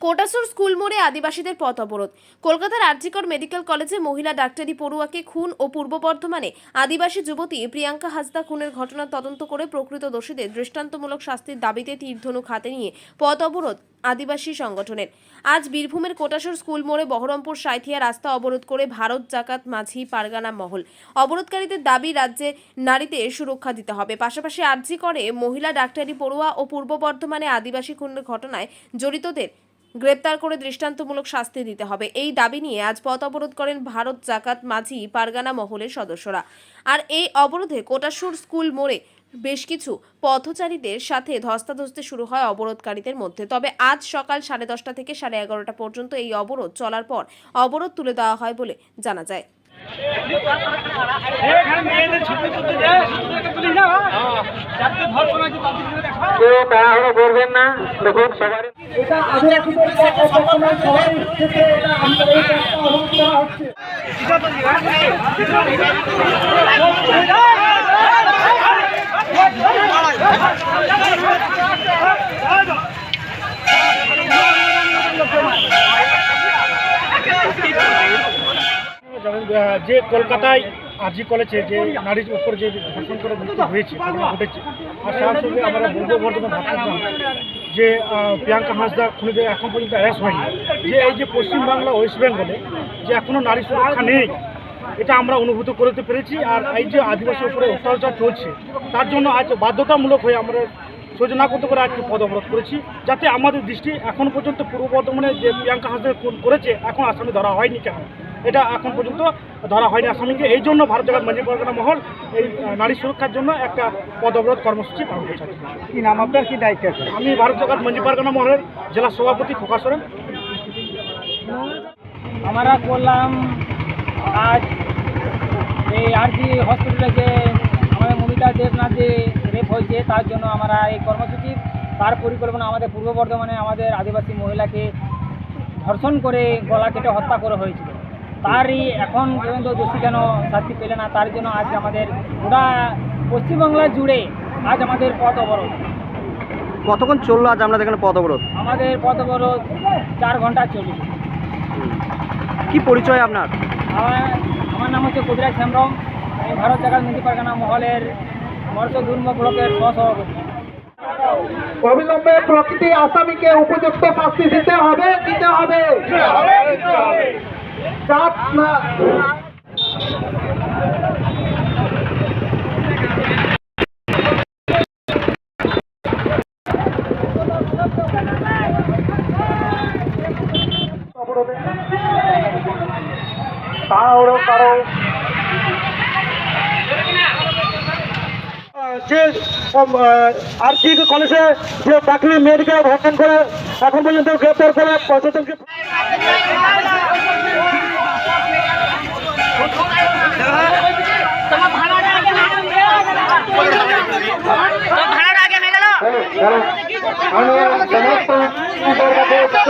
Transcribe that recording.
Kotasur school মোড়ে আদিবাসীদের পথ অবরোধ। কলকাতার আরজিকর মেডিকেল কলেজে মহিলা ডাক্তারি পড়ুয়াকে খুন ও পূর্ব বর্ধমানে আদিবাসী যুবতী প্রিয়াঙ্কা হাসদা খুনের ঘটনা তদন্ত করে প্রকৃত দোষীদের দৃষ্টান্তমূলক শাস্তির দাবিতে তীরধনুক হাতে নিয়ে পথ অবরোধ আদিবাসী সংগঠনের। আজ বীরভূমের কোটাসুর স্কুল মোড়ে বহরমপুর সাঁথিয়া রাস্তা অবরোধ করে ভারত জাকাত মাঝি পারগানা মহল। অবরোধকারীদের দাবি, রাজ্যে নারীদের সুরক্ষা দিতে হবে। পাশাপাশি আর্জি করে মহিলা ডাক্তারি পড়ুয়া ও পূর্ব বর্ধমানে আদিবাসী খুনের ঘটনায় জড়িতদের গ্রেপ্তার করে দৃষ্টান্তমূলক শাস্তি দিতে হবে। এই দাবি নিয়ে আজ পথ অবরোধ করেন ভারত জাকাত মাঝি পারগানা মহলের সদস্যরা। আর এই অবরোধে কোটাসুর স্কুল মোড়ে বেশ কিছু পথচারীদের সাথে ধস্তাধস্তি শুরু হয় অবরোধকারীদের মধ্যে। তবে আজ সকাল সাড়ে দশটা থেকে সাড়ে এগারোটা পর্যন্ত এই অবরোধ চলার পর অবরোধ তুলে দেওয়া হয় বলে জানা যায় এখানে মেয়েদের ছবি তুলতে যায় শুধুকে তুলি না যাতে ধর্ষণ আছে তাদের দিকে দেখা কেউ তাড়াহুড়ো করবেন না। দেখুন সবার যে কলকাতায় আরজি কলেজে যে নারীর উপর যে ধর্ষণ করে মৃত্যু হয়েছে ঘটেছে, আর তার সঙ্গে আমরা পূর্ব বর্ধমান যে প্রিয়াঙ্কা হাঁসদা খুনিদের এখন পর্যন্ত অ্যারেস্ট হয়নি। যে এই যে পশ্চিমবাংলা ওয়েস্ট বেঙ্গলে যে এখনও নারী সুরক্ষা নেই, এটা আমরা অনুভূত করতে পেরেছি, আর এই যে আদিবাসীর উপরে অত্যাচার চলছে, তার জন্য আজ বাধ্যতামূলক হয়ে আমরা সহ্য না করতে পারে আজকে পদ অবরোধ করেছি যাতে আমাদের দৃষ্টি এখন পর্যন্ত পূর্ব বর্ধমানে যে প্রিয়াঙ্কা হাসদা খুন করেছে এখন আসামি ধরা হয়নি কেন? এটা এখন পর্যন্ত ধরা হয়নি আসামিকে। এই জন্য ভারত জগৎ মাঝি পরগনা মহল এই নারী সুরক্ষার জন্য একটা পদ অবরোধ কর্মসূচি পালন করছে। কি নাম আপনার? কি দায়িত্ব আছে? আমি ভারত জগৎ মাঝি পরগনা মহলের জেলা সভাপতি খোকা সোরেন। আমরা করলাম আজ এই আরজি হসপিটালে যে আমাদের মমিতা দেবনাথ যে হয়েছে তার জন্য আমরা এই কর্মসূচি তার পরিকল্পনা আমাদের পূর্ব বর্ধমানে আমাদের আদিবাসী মহিলাকে ধর্ষণ করে গলা কেটে হত্যা করা হয়েছিল। তারই এখন পর্যন্ত দোষী কেন শাস্তি পেলে না তার জন্য আজ আমাদের গোটা পশ্চিমবাংলা জুড়ে আজ আমাদের পথ অবরোধ। কতক্ষণ চলল আজ আপনাদের এখানে পদ অবরোধ? আমাদের পথ অবরোধ চার ঘণ্টা চলেছে। কি পরিচয় আপনার? আমার আমার নাম হচ্ছে কবিরাজ হেমব্রম। আমি ভারত জাগাত নীতি পারগানা মহলের অবিলম্বে প্রকৃতি আসামিকে উপযুক্ত শাস্তি দিতে হবে দিতে হবে। না। তাড়াহুড়ো কারও। যে আর জি কলেজে যে চাকরি মেয়েটিকে ধর্ষণ করে এখন পর্যন্ত গ্রেপ্তার করে প্রশাসনকে আমি সমস্ত